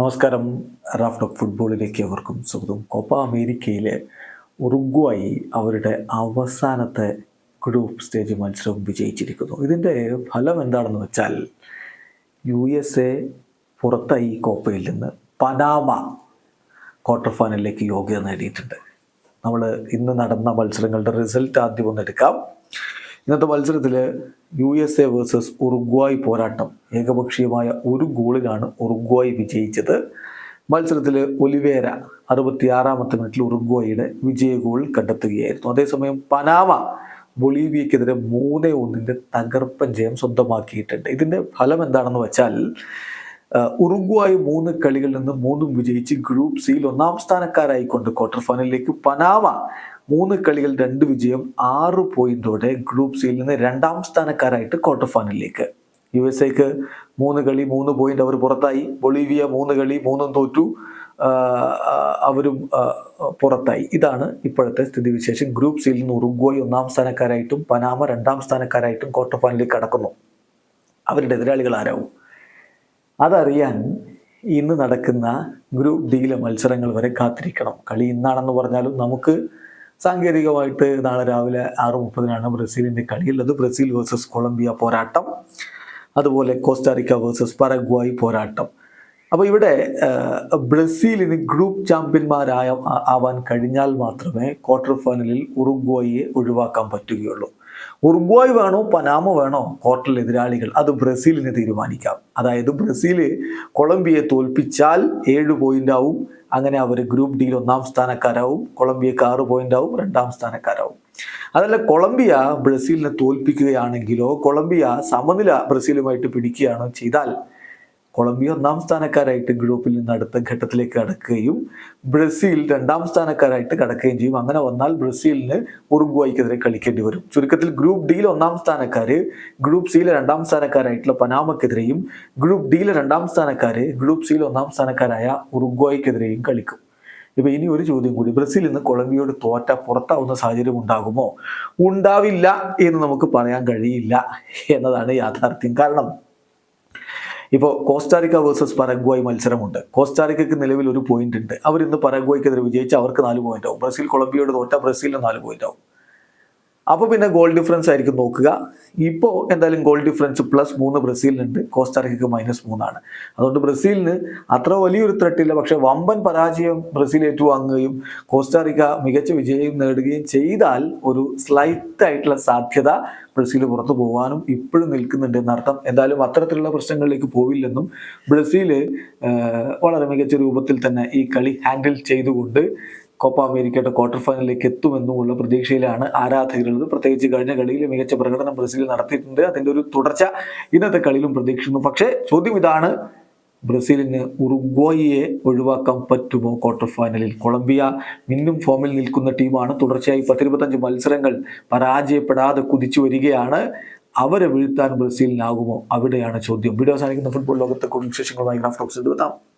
നമസ്കാരം. Raft of ഫുട്ബോളിലേക്ക് അവർക്കും സ്വാഗതം. കോപ്പ അമേരിക്കയിലെ ഉറുഗ്വായി അവരുടെ അവസാനത്തെ ഗ്രൂപ്പ് സ്റ്റേജ് മത്സരം വിജയിച്ചിരിക്കുന്നു. ഇതിന്റെ ഫലം എന്താണെന്ന് വെച്ചാൽ യു എസ് എ പുറത്തായി കോപ്പയിൽ നിന്ന് പനാമ ക്വാർട്ടർ ഫൈനലിലേക്ക് യോഗ്യത നേടിയിട്ടുണ്ട്. നമ്മൾ ഇന്ന് നടന്ന മത്സരങ്ങളുടെ റിസൾട്ട് ആദ്യം ഒന്ന് എടുക്കാം. ഇന്നത്തെ മത്സരത്തിൽ U S A versus Uruguay പോരാട്ടം ഏകപക്ഷീയമായ ഒരു ഗോളിനാണ് ഉറുഗ്വായ് വിജയിച്ചത്. മത്സരത്തിൽ ഒലിവേര അറുപത്തിയാറാമത്തെ മിനിറ്റിൽ ഉറുഗ്വായിയുടെ വിജയ ഗോൾ കണ്ടെത്തുകയായിരുന്നു. അതേസമയം പനാമ ബൊളീവിയക്കെതിരെ മൂന്ന് ഒന്നിന്റെ തകർപ്പൻ ജയം സ്വന്തമാക്കിയിട്ടുണ്ട്. ഇതിന്റെ ഫലം എന്താണെന്ന് വെച്ചാൽ ഉറുഗ്വായ് മൂന്ന് കളികളിൽ നിന്ന് മൂന്നും വിജയിച്ച് ഗ്രൂപ്പ് സിയിൽ ഒന്നാം സ്ഥാനക്കാരായിക്കൊണ്ട് ക്വാർട്ടർ ഫൈനലിലേക്ക് പനാമ. മൂന്ന് കളികൾ രണ്ട് വിജയം ആറ് പോയിന്റോടെ ഗ്രൂപ്പ് സിയിൽ നിന്ന് രണ്ടാം സ്ഥാനക്കാരായിട്ട് ക്വാർട്ടർ ഫൈനലിലേക്ക് യു എസ് എക്ക് മൂന്ന് കളി മൂന്ന് പോയിന്റ് അവർ പുറത്തായി. ബൊളീവിയ മൂന്ന് കളി മൂന്നും തോറ്റു. അവരും പുറത്തായി. ഇതാണ് ഇപ്പോഴത്തെ സ്ഥിതിവിശേഷം. ഗ്രൂപ്പ് സിയിൽ നിന്ന് ഉറുഗ്വായ് ഒന്നാം സ്ഥാനക്കാരായിട്ടും പനാമ രണ്ടാം സ്ഥാനക്കാരായിട്ടും ക്വാർട്ടർ ഫൈനലിലേക്ക് കടക്കുന്നു. അവരുടെ എതിരാളികൾ ആരാവും? അതറിയാൻ ഇന്ന് നടക്കുന്ന ഗ്രൂപ്പ് ഡിയിലെ മത്സരങ്ങൾ വരെ കാത്തിരിക്കണം. കളി ഇന്നാണെന്ന് പറഞ്ഞാലും നമുക്ക് സാങ്കേതികമായിട്ട് നാളെ രാവിലെ ആറ് മുപ്പതിനാണ് ബ്രസീലിന്റെ കളിയുള്ളത് ബ്രസീൽ വേഴ്സസ് കൊളംബിയ പോരാട്ടം. അതുപോലെ കോസ്റ്റാറിക്ക വേഴ്സസ് പരഗ്വായി പോരാട്ടം. അപ്പോൾ ഇവിടെ ബ്രസീലിന് ഗ്രൂപ്പ് ചാമ്പ്യന്മാരായ ആവാൻ കഴിഞ്ഞാൽ മാത്രമേ ക്വാർട്ടർ ഫൈനലിൽ ഉറുഗ്വായിയെ ഒഴിവാക്കാൻ പറ്റുകയുള്ളൂ. ഉറുഗ്വായ് വേണോ പനാമ വേണോ ക്വാർട്ടറിൽ എതിരാളികൾ അത് ബ്രസീലിന് തീരുമാനിക്കാം. അതായത് ബ്രസീൽ കൊളംബിയയെ തോൽപ്പിച്ചാൽ ഏഴ് പോയിന്റ് ആവും. അങ്ങനെ അവർ ഗ്രൂപ്പ് ഡിയിൽ ഒന്നാം സ്ഥാനക്കാരാവും. കൊളംബിയക്ക് ആറ് പോയിന്റ് ആവും രണ്ടാം സ്ഥാനക്കാരാവും. അതല്ല കൊളംബിയ ബ്രസീലിനെ തോൽപ്പിക്കുകയാണെങ്കിലോ കൊളംബിയ സമനില ബ്രസീലുമായിട്ട് പിടിക്കുകയാണോ ചെയ്താൽ കൊളംബിയ ഒന്നാം സ്ഥാനക്കാരായിട്ട് ഗ്രൂപ്പിൽ നിന്ന് അടുത്ത ഘട്ടത്തിലേക്ക് കടക്കുകയും ബ്രസീൽ രണ്ടാം സ്ഥാനക്കാരായിട്ട് കടക്കുകയും ചെയ്യും. അങ്ങനെ വന്നാൽ ബ്രസീലിന് ഉറുഗ്വായ്ക്കെതിരെ കളിക്കേണ്ടി വരും. ചുരുക്കത്തിൽ ഗ്രൂപ്പ് ഡിയിൽ ഒന്നാം സ്ഥാനക്കാര് ഗ്രൂപ്പ് സിയിലെ രണ്ടാം സ്ഥാനക്കാരായിട്ടുള്ള പനാമക്കെതിരെയും ഗ്രൂപ്പ് ഡിയിലെ രണ്ടാം സ്ഥാനക്കാര് ഗ്രൂപ്പ് സിയിലെ ഒന്നാം സ്ഥാനക്കാരായ ഉറുഗ്വായ്ക്കെതിരെയും കളിക്കും. ഇപ്പൊ ഇനി ഒരു ചോദ്യം കൂടി. ബ്രസീൽ ഇന്ന് കൊളംബിയോട് തോറ്റ പുറത്താവുന്ന സാഹചര്യം ഉണ്ടാകുമോ? ഉണ്ടാവില്ല എന്ന് നമുക്ക് പറയാൻ കഴിയില്ല എന്നതാണ് യാഥാർത്ഥ്യം. കാരണം ഇപ്പോൾ കോസ്റ്റാറിക്ക വേഴ്സസ് പരഗ്വായ് മത്സരമുണ്ട്. കോസ്റ്റാറിക്കയ്ക്ക് നിലവിൽ ഒരു പോയിന്റ് ഉണ്ട്. അവർ ഇന്ന് പരഗ്വായ്ക്കെതിരെ വിജയിച്ച് അവർക്ക് നാല് പോയിന്റ് ആവും. ബ്രസീൽ കൊളംബിയോട് തോറ്റ ബ്രസീലിന് നാല് പോയിന്റ് ആവും. അപ്പോൾ പിന്നെ ഗോൾ ഡിഫറൻസ് ആയിരിക്കും നോക്കുക. ഇപ്പോൾ എന്തായാലും ഗോൾ ഡിഫറൻസ് പ്ലസ് മൂന്ന് ബ്രസീലിനുണ്ട്. കോസ്റ്റാറിക്കയ്ക്ക് മൈനസ് മൂന്നാണ്. അതുകൊണ്ട് ബ്രസീലിന് അത്ര വലിയൊരു ത്രെട്ടില്ല പക്ഷെ വമ്പൻ പരാജയം ബ്രസീൽ ഏറ്റുവാങ്ങുകയും കോസ്റ്റാറിക്ക മികച്ച വിജയം നേടുകയും ചെയ്താൽ ഒരു സ്ലൈറ്റ് ആയിട്ടുള്ള സാധ്യത ബ്രസീൽ പുറത്തു പോകാനും ഇപ്പോഴും നിൽക്കുന്നുണ്ട് എന്നർത്ഥം. എന്തായാലും അത്തരത്തിലുള്ള പ്രശ്നങ്ങളിലേക്ക് പോവില്ലെന്നും ബ്രസീൽ വളരെ മികച്ച രൂപത്തിൽ തന്നെ ഈ കളി ഹാൻഡിൽ ചെയ്തുകൊണ്ട് കോപ്പ അമേരിക്കയുടെ ക്വാർട്ടർ ഫൈനലിലേക്ക് എത്തുമെന്നുമുള്ള പ്രതീക്ഷയിലാണ് ആരാധകരുള്ളത്. പ്രത്യേകിച്ച് കഴിഞ്ഞ കളിയിൽ മികച്ച പ്രകടനം ബ്രസീൽ നടത്തിയിട്ടുണ്ട്. അതിന്റെ ഒരു തുടർച്ച ഇന്നത്തെ കളിയിലും പ്രതീക്ഷിക്കുന്നു. പക്ഷേ ചോദ്യം ഇതാണ് ബ്രസീലിന് ഉറുഗ്വായിയെ ഒഴിവാക്കാൻ പറ്റുമോ ക്വാർട്ടർ ഫൈനലിൽ കൊളംബിയ മിന്നും ഫോമിൽ നിൽക്കുന്ന ടീമാണ്. തുടർച്ചയായി പത്തിരുപത്തഞ്ച് മത്സരങ്ങൾ പരാജയപ്പെടാതെ കുതിച്ചു വരികയാണ്. അവരെ വീഴ്ത്താൻ ബ്രസീലിനാകുമോ? അവിടെയാണ് ചോദ്യം. വീഡിയോ സാധിക്കുന്ന ഫുട്ബോൾ ലോകത്തെ കൂടുതൽ വിശേഷങ്ങളുമായി ഗ്രാഫ് ടോക്സ് എടുത്താം